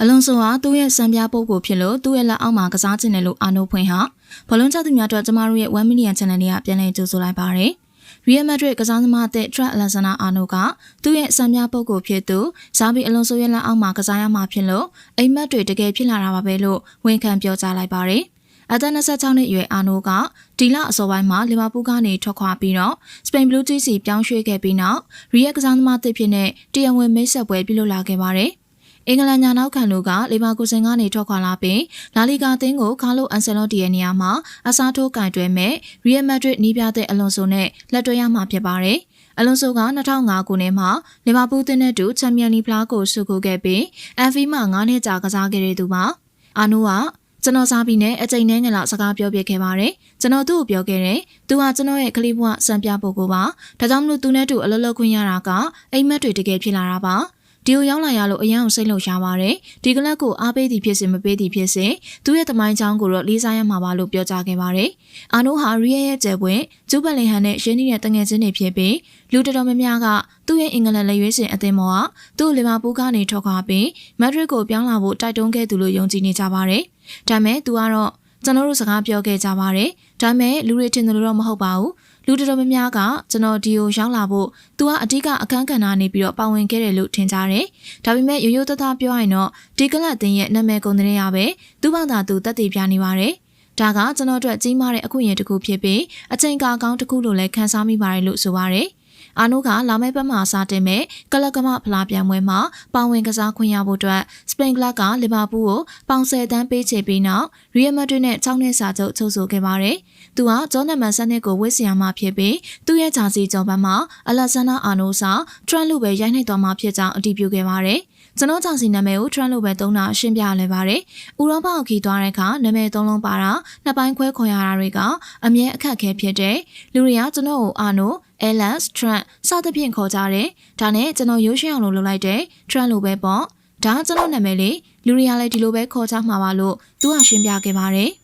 အလွန်ဆိုဟာသူ့ရဲ့စံပြပုဂ္ဂိုလ်ဖြစ်လို့သူ့ရဲ့လက်အောက်မှာကစားချင်တယ်လို့အာနိုဖွင့်ဟာဘလုံးချသူများအတွက်ကျမတို့ရဲ့1 million channel လေးကပြန်လည်ကြိုဆိုလိုက်ပါတယ်။ Real Madrid ကစားသမားအသစ် Trent Alexander-Arnold ကသူ့ရဲ့စံပြပုဂ္ဂိုလ်ဖြစ်သူဇာဘီအလွန်ဆိုရဲ့လက်အောက်မှာကစားရမှာဖြစ်လို့အိမ်မက်တွေတကယ်ဖြစ်လာတာပါပဲလို့ဝန်ခံပြောကြားလိုက်ပါတယ်။အသက်26နှစ်အရွယ်အာနိုကဒီလအစောပိုင်းမှာလီဗာပူးကနေထွက်ခွာပြီးတော့စပိန်ဘလူးဂျီစီပြောင်းရွှေ့ခဲ့ပြီးနောက်ရီယက်ကစားသမားတစ်ဖြစ်တဲ့တရားဝင်မိတ်ဆက်ပွဲပြုလုပ်လာခဲ့ပါတယ်။ အင်္ဂလန်ညာနောက်ခံလူကလီဗာပူးစင်ကနေထွက်ခွာလာပြီးလာလီဂါအသင်းကိုကာလိုအန်ဆယ်လော့တီရဲ့နေရာမှာအစားထိုးကင်တွဲမဲ့ရီယယ်မက်ဒရစ်နီးပြတဲ့အလွန်ဆိုနဲ့လက်တွဲရမှာဖြစ်ပါတယ်။အလွန်ဆိုက2005ခုနှစ်မှာလီဗာပူးတင်းနဲ့တူချန်ပီယံလီဖလားကိုဆုကိုခဲ့ပြီးအန်ဖီမှာ9နှစ်ကြာကစားခဲ့တဲ့သူပါ။အာနိုကကျွန်တော်စားပြီးနဲ့အကြိမ်နဲ့ငလာစကားပြောပြခဲ့ပါတယ်။ကျွန်တော်သူ့ကိုပြောခဲ့တယ်။သူကကျွန်တော်ရဲ့ကလေးဘဝစံပြပုဂ္ဂိုလ်ပါ။ဒါကြောင့်မလို့သူနဲ့တူအလုပ်လုပ်ခွင့်ရတာကအိမ်မက်တွေတကယ်ဖြစ်လာတာပါ။ ဒီကိုရောက်လာရလို့အရန်ကိုစိတ်လှုပ်ရှားပါတယ်ဒီကလပ်ကိုအားပေးသည်ဖြစ်စေမပေးသည်ဖြစ်စေသူ့ရဲ့သမိုင်းချောင်းကိုတော့လေးစားရမှာပါလို့ပြောကြားခဲ့ပါတယ်အာနိုဟာရီယရဲ့ကျယ်ပွင့်ဂျူဘလင်ဟန်နဲ့ရှင်းနေတဲ့တငယ်ချင်းတွေဖြစ်ပြီးလူတော်တော်များများကသူ့ရဲ့အင်္ဂလန်လက်ရွေးစင်အသင်းမောကသူ့လီဗာပူးကနေထွက်ခွာပြီးမက်ဒရစ်ကိုပြောင်းလာဖို့တိုက်တွန်းခဲ့သူလို့ယုံကြည်နေကြပါတယ်ဒါပေမဲ့သူကတော့ကျွန်တော်တို့စကားပြောခဲ့ကြပါတယ်ဒါပေမဲ့လူတွေထင်တယ်လို့တော့မဟုတ်ပါဘူး လူတော်တော်များများကကျွန်တော်ဒီကိုရောက်လာဖို့သူကအဓိကအခန်းကဏ္ဍနေပြီးတော့ပါဝင်ခဲ့တယ်လို့ထင်ကြတယ်။ဒါပေမဲ့ရိုးရိုးသားသားပြောရရင်တော့ဒီကလပ်တင်ရဲ့နာမည်ကုန်တဲ့ရပဲသူ့ဘာသာသူတက်တည်ပြနေပါတယ်။ဒါကကျွန်တော်တို့ကြီးမားတဲ့အခွင့်အရေးတစ်ခုဖြစ်ပြီးအချိန်ကာကောင်းတစ်ခုလို့လည်းခံစားမိပါတယ်လို့ဆိုပါရယ်။ အာနိုကလာမယ့်ပတ်မှာစားတင်မဲ့ကလကမဖလားပြိုင်ပွဲမှာပါဝင်ကစားခွင့်ရဖို့အတွက်စပိန်ကလပ်ကလီဗာပူးကိုပေါင်ဆယ်တန်းပေးချေပြီးနောက်ရီယယ်မက်ဒရစ်နဲ့6နှစ်စာချုပ်ချုပ်ဆိုခဲ့ပါတယ်။သူကဂျောနမန်ဆန်နစ်ကိုဝစ်စီယာမှာဖြစ်ပြီးသူ့ရဲ့ဂျာစီကျော်ပန်းမှာအလက်ဆန်နာအာနိုစာထရန့်လူပဲရိုက်နှိပ်သွားမှာဖြစ်ကြောင်းအတည်ပြုခဲ့ပါတယ်။ကျွန်တော်ကြောင့်စီနာမည်ကို trend လို့ပဲသုံးတာရှင်းပြလဲပါတယ်။ဥရောပကိုခီးသွားတဲ့အခါနာမည်သုံးလုံးပါတာနှစ်ပိုင်းခွဲခေါ်ရတာတွေကအမြဲအခက်အခဲဖြစ်တဲ့လူတွေကကျွန်တော်ကိုအာနို Alex Trent စသဖြင့်ခေါ်ကြတယ်။ဒါနဲ့ကျွန်တော်ရိုးရှင်းအောင်လုပ်လိုက်တဲ့ Trent လိုပဲပေါ့။ဒါကျွန်တော်နာမည်လေလူတွေကလည်းဒီလိုပဲခေါ်ကြမှာပါလို့သူကရှင်းပြခဲ့ပါတယ်။